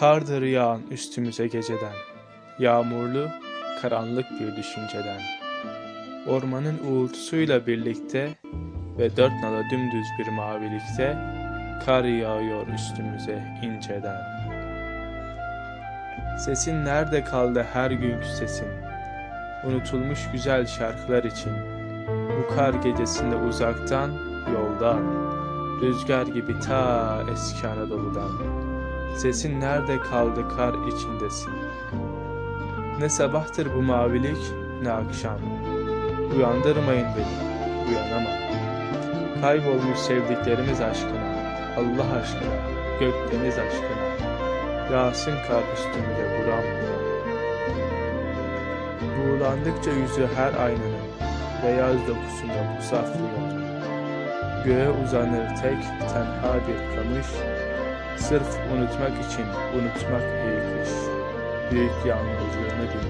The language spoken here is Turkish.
Kardır yağan üstümüze geceden, yağmurlu, karanlık bir düşünceden. Ormanın uğultusuyla birlikte ve dört nala dümdüz bir mavilikte, kar yağıyor üstümüze inceden. Sesin nerede kaldı her günkü sesin? Unutulmuş güzel şarkılar için. Bu kar gecesinde uzaktan, yoldan, rüzgar gibi ta eski Anadolu'dan. Sesin nerede kaldı kar içindesin? Ne sabahtır bu mavilik, ne akşam. Uyandırmayın beni, uyanamam. Kaybolmuş sevdiklerimiz aşkına, Allah aşkına, gök deniz aşkına. Yağsın kar üstümüze buram. Buğulandıkça yüzü her aynanın, beyaz dokusunda bu saflıyor. Göğe uzanır tek tenha bir kamış, Sırf unutmak için unutmak iyi kış. Büyük yalnızlığını dünyanın.